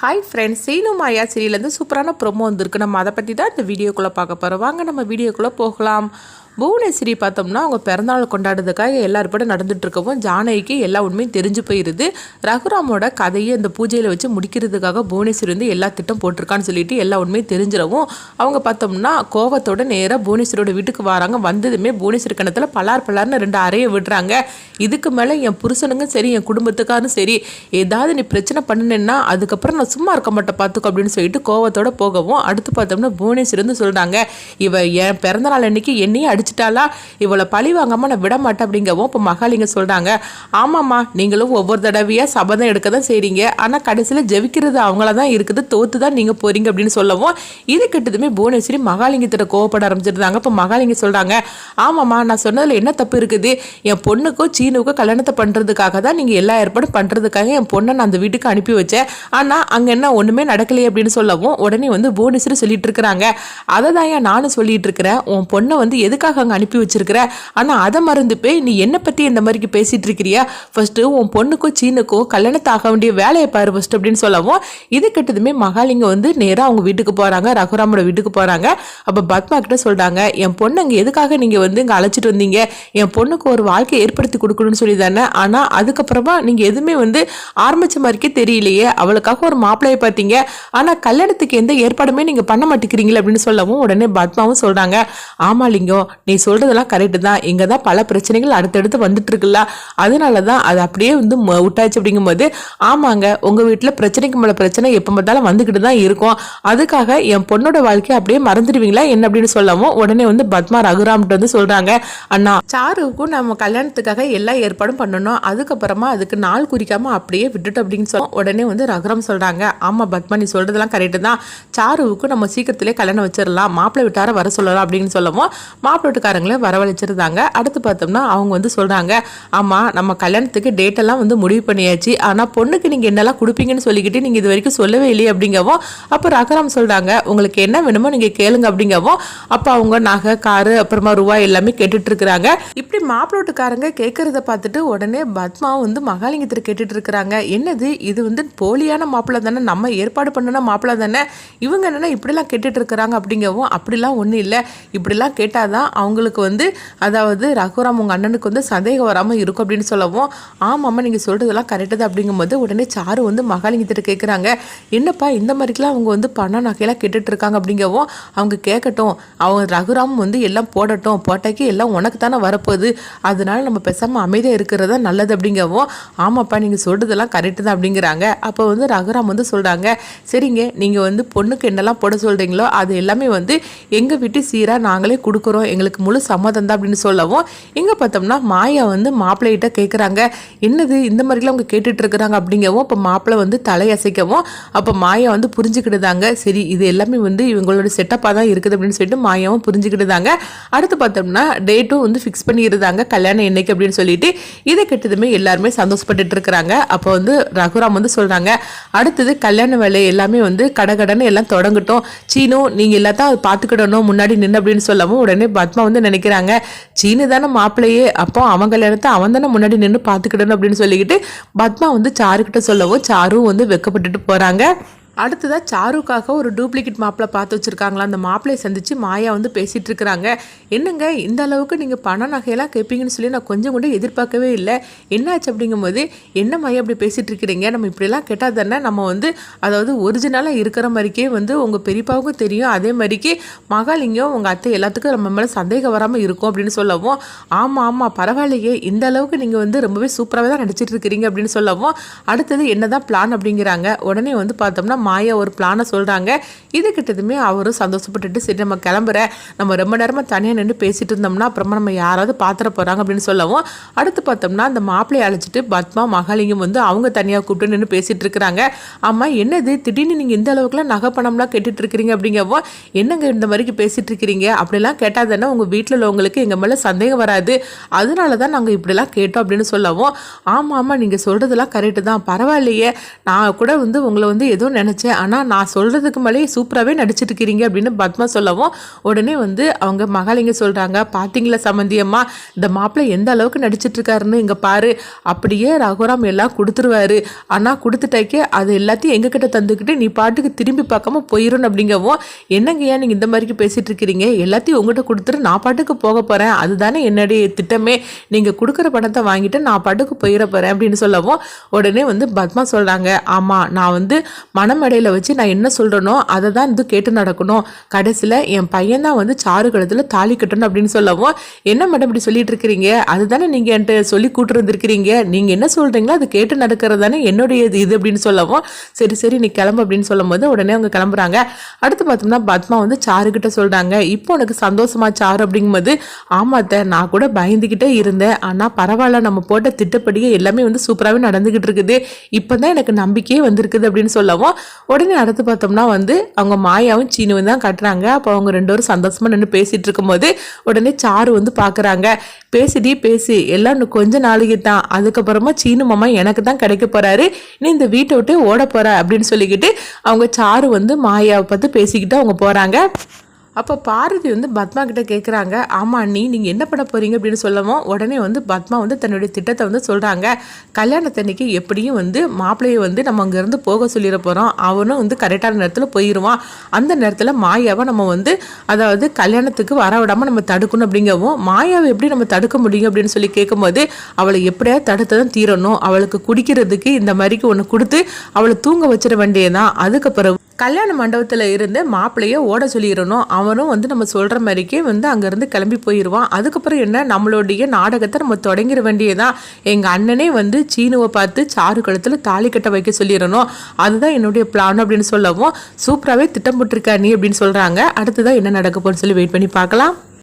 Hi friends Seenu Maya சீரியலேருந்து சூப்பரான promo வந்திருக்கு. நம்ம அதை பற்றி தான் இந்த வீடியோக்குள்ளே பார்க்க போகிறோம் வாங்க நம்ம வீடியோக்குள்ளே போகலாம். புவனேஸ்வரி பார்த்தோம்னா அவங்க பிறந்தநாள் கொண்டாடுறதுக்காக எல்லாரும் கூட நடந்துட்டுருக்கவும் ஜானகிக்கு எல்லா உண்மையும் தெரிஞ்சு போயிடுது ரகுராமோட கதையை இந்த பூஜையில் வச்சு முடிக்கிறதுக்காக புவனேஸ்வரி வந்து எல்லா திட்டம் போட்டிருக்கான்னு சொல்லிட்டு எல்லா உண்மையும் தெரிஞ்சிடவும். அவங்க பார்த்தோம்னா கோவத்தோட நேராக புவனேஸ்வரியோட வீட்டுக்கு வராங்க. வந்ததுமே புவனேஸ்வரி கணத்தில் பலார் பலார்னு ரெண்டு அறையை விடுறாங்க. இதுக்கு மேலே என் புருஷனுங்க சரி என் குடும்பத்துக்காரும் சரி ஏதாவது நீ பிரச்சனை பண்ணுனேன்னா அதுக்கப்புறம் நான் சும்மா இருக்க மாட்டேன் பார்த்துக்கோ அப்படின்னு சொல்லிட்டு கோவத்தோட போகவும் அடுத்து பார்த்தோம்னா புவனேஸ்வரி வந்து சொல்கிறாங்க இவ என் பிறந்தநாள் அன்னைக்கு என்னையும் நினச்சிட்டாலா இவளை பழி வாங்காமல் நான் விட மாட்டேன் அப்படிங்கவும் இப்போ மகாலிங்க சொல்கிறாங்க ஆமாம்மா நீங்களும் ஒவ்வொரு தடவையாக சபதம் எடுக்க தான் செய்கிறீங்க ஆனால் கடைசியில் ஜெபிக்கிறது அவங்கள தான் இருக்குது. தோற்று தான் நீங்கள் போகிறீங்க அப்படின்னு சொல்லவும் இது கெட்டதுமே புவனேஸ்வரி மகாலிங்கத்திட்ட கோவப்பட ஆரம்பிச்சிருந்தாங்க. இப்போ மகாலிங்க சொல்கிறாங்க ஆமாம்மா நான் சொன்னதில் என்ன தப்பு இருக்குது? என் பொண்ணுக்கும் சீனுக்கும் கல்யாணத்தை பண்ணுறதுக்காக தான் நீங்கள் எல்லா ஏற்பாடும் பண்ணுறதுக்காக என் பொண்ணை நான் அந்த வீட்டுக்கு அனுப்பி வச்சேன். ஆனால் அங்கே என்ன ஒன்றுமே நடக்கலையே அப்படின்னு சொல்லவும் உடனே வந்து புவனேஸ்வரி சொல்லிட்டு இருக்கிறாங்க. அதை தான் ஏன் நானும் சொல்லிட்டு இருக்கிறேன். உன் பொண்ணை வந்து எதுக்காக அங்கே அனுப்பி வச்சிருக்கிற. ஆனால் அதை மறந்து போய் நீ என்னை பற்றி இந்த மாதிரி பேசிகிட்டு இருக்கிறியா? ஃபர்ஸ்ட்டு உன் பொண்ணுக்கும் சீனுக்கும் கல்யாணத்தை ஆக வேண்டிய வேலையை பாரு ஃபஸ்ட் அப்படின்னு சொல்லவும் இது கெட்டதுமே மகாலிங்க வந்து நேராக அவங்க வீட்டுக்கு போகிறாங்க ரகுராமோட வீட்டுக்கு போகிறாங்க அப்போ பத்மா கிட்ட சொல்கிறாங்க என் பொண்ணு அங்கே எதுக்காக நீங்கள் வந்து இங்கே அழைச்சிட்டு வந்தீங்க? என் பொண்ணுக்கு ஒரு வாழ்க்கை ஏற்படுத்தி கொடுக்கணும்னு சொல்லி தானே? ஆனால் அதுக்கப்புறமா நீங்கள் எதுவுமே வந்து ஆரம்பிச்ச மாதிரிக்கே தெரியலையே அவளுக்காக ஒரு மாப்பிள்ளையை பார்த்தீங்க ஆனால் கல்யாணத்துக்கு எந்த ஏற்பாடுமே நீங்கள் பண்ண மாட்டேங்கிறீங்களே அப்படின்னு சொல்லவும் உடனே பத்மாவும் சொல்கிறாங்க ஆமாம் லிங்கம் நீ சொல்கிறதெல்லாம் கரெக்டு தான். இங்கே தான் பல பிரச்சனைகள் அடுத்தடுத்து வந்துட்டு இருக்குல்ல அதனால தான் அது அப்படியே வந்து ம- விட்டாச்சு அப்படிங்கும்போது ஆமாங்க உங்கள் வீட்டில் பிரச்சனைக்கு மேலே பிரச்சனை எப்போ பார்த்தாலும் வந்துக்கிட்டு தான் இருக்கும். அதுக்காக என் பொண்ணோட வாழ்க்கையை அப்படியே மறந்துடுவீங்களா? என்ன அப்படின்னு சொல்லவும் உடனே வந்து பத்மா ரகுராம்கிட்ட வந்து சொல்கிறாங்க அண்ணா சாருவுக்கும் நம்ம கல்யாணத்துக்காக எல்லா ஏற்பாடும் பண்ணணும். அதுக்கப்புறமா அதுக்கு நாள் குறிக்காம அப்படியே விட்டுட்டு அப்படின்னு சொல்ல உடனே வந்து ரகுராம் சொல்கிறாங்க ஆமாம் பத்மா நீ சொல்கிறதெல்லாம் கரெக்டு தான். சாருவுக்கும் நம்ம சீக்கிரத்திலே கல்யாணம் வச்சிடலாம். மாப்பிள்ளை விட்டார வர சொல்லலாம் அப்படின்னு சொல்லவும் மாப்பிள்ளை வீட்டுக்காரங்களே வரவழைச்சிருந்தாங்க. அடுத்து பார்த்தோம்னா அவங்க வந்து சொல்கிறாங்க ஆமாம் நம்ம கல்யாணத்துக்கு டேட்டெல்லாம் வந்து முடிவு பண்ணியாச்சு. ஆனால் பொண்ணுக்கு நீங்கள் என்னெல்லாம் கொடுப்பீங்கன்னு சொல்லிக்கிட்டு நீங்கள் இது வரைக்கும் சொல்லவே இல்லையே அப்படிங்கவும் அப்போ ரகராம் சொல்கிறாங்க உங்களுக்கு என்ன வேணுமோ நீங்கள் கேளுங்க அப்படிங்கவும் அப்போ அவங்க நகை காரு அப்புறமா ரூபாய் எல்லாமே கேட்டுட்டு இருக்கிறாங்க இப்படி மாப்பிளோட்டுக்காரங்க கேட்குறத கேட்கறத பார்த்துட்டு உடனே பத்மா வந்து மகாலிங்கத்தில் கேட்டுட்டு இருக்கிறாங்க என்னது இது வந்து போலியான மாப்பிள்ளை தானே நம்ம ஏற்பாடு பண்ணின மாப்பிள்ளை தானே இவங்க என்னென்னா இப்படிலாம் கேட்டுட்டு இருக்கிறாங்க அப்படிங்கவும் அப்படிலாம் ஒன்றும் இல்லை. இப்படிலாம் கேட்டால் தான் அவங்களுக்கு வந்து அதாவது ரகுராம் உங்கள் அண்ணனுக்கு வந்து சந்தேகம் வராமல் இருக்கும் அப்படின்னு சொல்லவும் ஆமாம்மா நீங்கள் சொல்கிறதெல்லாம் கரெக்டு தான் அப்படிங்கும்போது உடனே சாரு வந்து மகாலிங்கத்திட்ட கேட்குறாங்க என்னப்பா இந்த மாதிரிக்கெலாம் அவங்க வந்து பணம் நகையெல்லாம் கேட்டுட்ருக்காங்க அப்படிங்கவும் அவங்க கேட்கட்டும் அவங்க ரகுராம் வந்து எல்லாம் போடட்டும். போட்டாக்கி எல்லாம் உனக்கு தானே வரப்போகுது. அதனால நம்ம பேசாமல் அமைதியாக இருக்கிறது தான் நல்லது அப்படிங்கவும் ஆமாப்பா நீங்கள் சொல்கிறதெல்லாம் கரெக்டு தான் அப்படிங்கிறாங்க. அப்போ வந்து ரகுராம் வந்து சொல்கிறாங்க சரிங்க நீங்கள் வந்து பொண்ணுக்கு என்னெல்லாம் போட சொல்கிறீங்களோ அது எல்லாமே வந்து எங்கள் வீட்டு சீராக நாங்களே கொடுக்குறோம். எங்களுக்கு முழு சம்மதம் தான் அப்படின்னு சொல்லவும் இங்கே பார்த்தோம்னா மாயா வந்து மாப்பிள்ளைகிட்ட கேட்குறாங்க என்னது இந்த மாதிரிலாம் அவங்க கேட்டுட்டு இருக்கிறாங்க அப்படிங்கவும் இப்போ மாப்பிள்ளை வந்து தலையசைக்கவும் அப்போ மாயா வந்து புரிஞ்சுக்கிட்டுதாங்க சரி இது எல்லாமே வந்து இவங்களோட செட்டப்பாக தான் இருக்குது அப்படின்னு சொல்லிட்டு மாயாவும் புரிஞ்சுக்கிட்டுதாங்க அடுத்து பார்த்தோம்னா டேட்டும் வந்து ஃபிக்ஸ் பண்ணியிருந்தாங்க கல்யாணம் என்னைக்கு அப்படின்னு சொல்லிட்டு. இதை கெட்டதுமே எல்லாருமே சந்தோஷப்பட்டுட்டு இருக்கிறாங்க. அப்போ வந்து ரகுராம் வந்து சொல்கிறாங்க அடுத்தது கல்யாண வேலை எல்லாமே வந்து கடகடன்னு எல்லாம் தொடங்கட்டும். சீனும் நீங்கள் எல்லாத்தையும் பார்த்துக்கிடணும் முன்னாடி நின்று அப்படின்னு சொல்லவும் உடனே பத்மா வந்து நினைக்கிறாங்க. சீனு தானே மாப்பிள்ளையே. அப்போ அவன் கல்யாணத்தை அவன் தானே முன்னாடி நின்று பார்த்துக்கிடணும் அப்படின்னு சொல்லிக்கிட்டு பத்மா வந்து சாருக்கிட்ட சொல்லவும் சாரும் வந்து வெக்கப்பட்டுட்டு போகிறாங்க அடுத்ததாக சாருக்காக ஒரு டூப்ளிகேட் மாப்பிள்ளை பார்த்து வச்சுருக்காங்களா? அந்த மாப்பிள்ளையை சந்தித்து மாயா வந்து பேசிகிட்டு இருக்கிறாங்க. என்னங்க இந்த அளவுக்கு நீங்கள் பண நகையெல்லாம் கேட்பீங்கன்னு சொல்லி நான் கொஞ்சம் கூட எதிர்பார்க்கவே இல்லை. என்னாச்சு அப்படிங்கும்போது என்ன மாயா அப்படி பேசிகிட்டு இருக்கிறீங்க? நம்ம இப்படிலாம் கேட்டால் தானே நம்ம வந்து அதாவது ஒரிஜினலாக இருக்கிற மாதிரிக்கே வந்து உங்கள் பெரியப்பாவுக்கும் தெரியும். அதே மாதிரிக்கு மகாலிங்கம் உங்கள் அத்தை எல்லாத்துக்கும் நம்ம மேலே சந்தேகம் வராமல் இருக்கும் அப்படின்னு சொல்லவும் ஆமாம் ஆமாம் பரவாயில்லையே இந்த அளவுக்கு நீங்கள் வந்து ரொம்பவே சூப்பராகவே தான் நடிச்சிட்டு இருக்கிறீங்க அப்படின்னு சொல்லவும் அடுத்தது என்னதான் பிளான் அப்படிங்கிறாங்க. உடனே வந்து பார்த்தோம்னா மாயா ஒரு பிளானை சொல்கிறாங்க இது கிட்டதுமே அவரும் சந்தோஷப்பட்டுட்டு சரி நம்ம கிளம்புற. நம்ம ரொம்ப நேரமாக தனியாக நின்று பேசிட்டு இருந்தோம்னா அப்புறமா நம்ம யாராவது பாத்திர போகிறாங்க அப்படின்னு சொல்லவும் அடுத்து பார்த்தோம்னா அந்த மாப்பிள்ளையை அழைச்சிட்டு பத்மா மகாலிங்கம் வந்து அவங்க தனியாக கூப்பிட்டு நின்று பேசிட்டு இருக்கிறாங்க. ஆமாம் என்னது? திடீர்னு நீங்கள் இந்த அளவுக்குலாம் நகை பணம்லாம் கேட்டுட்டு இருக்கிறீங்க அப்படிங்கவும் என்னங்க இந்த மாதிரிக்கு பேசிட்டு இருக்கிறீங்க? அப்படிலாம் கேட்டால் தானே உங்கள் வீட்டில் உள்ளவங்களுக்கு எங்கள் மேலே சந்தேகம் வராது. அதனால தான் நாங்கள் இப்படிலாம் கேட்டோம் அப்படின்னு சொல்லவும் ஆமாம் ஆமாம் நீங்கள் சொல்கிறதெல்லாம் கரெக்டு தான். பரவாயில்லையே. நான் கூட வந்து உங்களை வந்து எதுவும் நினச்சி நினச்சேன். ஆனால் நான் சொல்கிறதுக்கு மேலேயே சூப்பராகவே நடிச்சிட்டு இருக்கிறீங்க அப்படின்னு பத்மா சொல்லவும் உடனே வந்து அவங்க மகாலிங்க சொல்கிறாங்க பார்த்தீங்களா சம்மந்தியம்மா இந்த மாப்பிள்ளை எந்த அளவுக்கு நடிச்சிட்ருக்காருன்னு இங்கே பாரு. அப்படியே ரகுராம் எல்லாம் கொடுத்துருவாரு. ஆனால் கொடுத்துட்டாக்கே அது எல்லாத்தையும் எங்ககிட்ட தந்துக்கிட்டு நீ பாட்டுக்கு திரும்பி பார்க்காம போயிடும் அப்படிங்கவும் என்னங்கய்யா நீங்கள் இந்த மாதிரிக்கு பேசிகிட்டு இருக்கிறீங்க எல்லாத்தையும் உங்கள்கிட்ட கொடுத்துட்டு நான் பாட்டுக்கு போக போகிறேன் அதுதானே என்னுடைய திட்டமே. நீங்கள் கொடுக்குற பணத்தை வாங்கிட்டு நான் பாட்டுக்கு போயிட போகிறேன் அப்படின்னு சொல்லவும் உடனே வந்து பத்மா சொல்கிறாங்க ஆமாம் நான் வந்து அடிப்படையில் வச்சு நான் என்ன சொல்கிறேனோ அதை தான் இது கேட்டு நடக்கணும். கடைசியில் என் பையன் தான் வந்து சாறு கழுத்தில் தாலி கட்டணும் அப்படின்னு சொல்லவும் என்ன மேடம் இப்படி சொல்லிட்டு இருக்கிறீங்க? அதுதானே நீங்கள் என்கிட்ட சொல்லி கூட்டுருந்துருக்கிறீங்க நீங்கள் என்ன சொல்கிறீங்களோ அது கேட்டு நடக்கிறது தானே என்னுடைய இது இது அப்படின்னு சொல்லவும் சரி சரி நீ கிளம்பு அப்படின்னு சொல்லும்போது உடனே அவங்க கிளம்புறாங்க. அடுத்து பார்த்தோம்னா பத்மா வந்து சாரு கிட்ட சொல்கிறாங்க இப்போ உனக்கு சந்தோஷமா சாரு? அப்படிங்கும்போது ஆமாத்த நான் கூட பயந்துக்கிட்டே இருந்தேன். ஆனால் பரவாயில்ல நம்ம போட்ட திட்டப்படியே எல்லாமே வந்து சூப்பராகவே நடந்துக்கிட்டு இருக்குது. இப்போ தான் எனக்கு நம்பிக்கையே வந்திருக்குது அப்படின்னு சொல்லவும் உடனே அடுத்து பார்த்தோம்னா வந்து அவங்க மாயாவும் சீனுவும் தான் கட்டுறாங்க. அப்போ அவங்க ரெண்டு பேரும் சந்தோஷமாக நின்று பேசிகிட்டு இருக்கும்போது உடனே சாரு வந்து பார்க்குறாங்க பேசிடி பேசி. எல்லாம் இன்னும் கொஞ்ச நாளைக்கு தான். அதுக்கப்புறமா சீனு மாமா எனக்கு தான் கிடைக்க போகிறாரு நீ இந்த வீட்டை விட்டு ஓட போகிற அப்படின்னு சொல்லிக்கிட்டு அவங்க சாரு வந்து மாயாவை பார்த்து பேசிக்கிட்டு அவங்க போகிறாங்க அப்போ பார்வதி வந்து பத்மா கிட்ட கேட்குறாங்க ஆமா அண்ணி நீங்கள் என்ன பண்ண போறீங்க? அப்படின்னு சொல்லவும் உடனே வந்து பத்மா வந்து தன்னுடைய திட்டத்தை வந்து சொல்கிறாங்க கல்யாணத்தன்னைக்கு எப்படியும் வந்து மாப்பிள்ளையை வந்து நம்ம அங்கேருந்து போக சொல்லிட போகிறோம் அவனும் வந்து கரெக்டான நேரத்தில் போயிடுவான் அந்த நேரத்தில் மாயாவை நம்ம வந்து அதாவது கல்யாணத்துக்கு வர விடாமல் நம்ம தடுக்கணும் அப்படிங்கவும் மாயாவை எப்படி நம்ம தடுக்க முடியும் அப்படின்னு சொல்லி கேட்கும்போது அவளை எப்படியா தடுத்ததான் தீரணும். அவளுக்கு குடிக்கிறதுக்கு இந்த மாதிரிக்கு ஒன்று கொடுத்து அவளை தூங்க வச்சிட வேண்டியதான் அதுக்கப்புறம் கல்யாண மண்டபத்தில் இருந்து மாப்பிள்ளையை ஓட சொல்லிடணும். அவனும் வந்து நம்ம சொல்கிற மாதிரிக்கே வந்து அங்கேருந்து கிளம்பி போயிடுவான் அதுக்கப்புறம் என்ன? நம்மளுடைய நாடகத்தை நம்ம தொடங்கிட வேண்டியதான் எங்கள் அண்ணனே வந்து சீனுவை பார்த்து சாறு கழுத்தில் தாலி கட்ட வைக்க சொல்லிடணும். அதுதான் என்னுடைய பிளான் அப்படின்னு சொல்லவும் சூப்பராகவே திட்டம் போட்டிருக்கா நீ அப்படின்னு சொல்கிறாங்க அடுத்ததான் என்ன நடக்க போன்னு சொல்லி வெயிட் பண்ணி பார்க்கலாம்.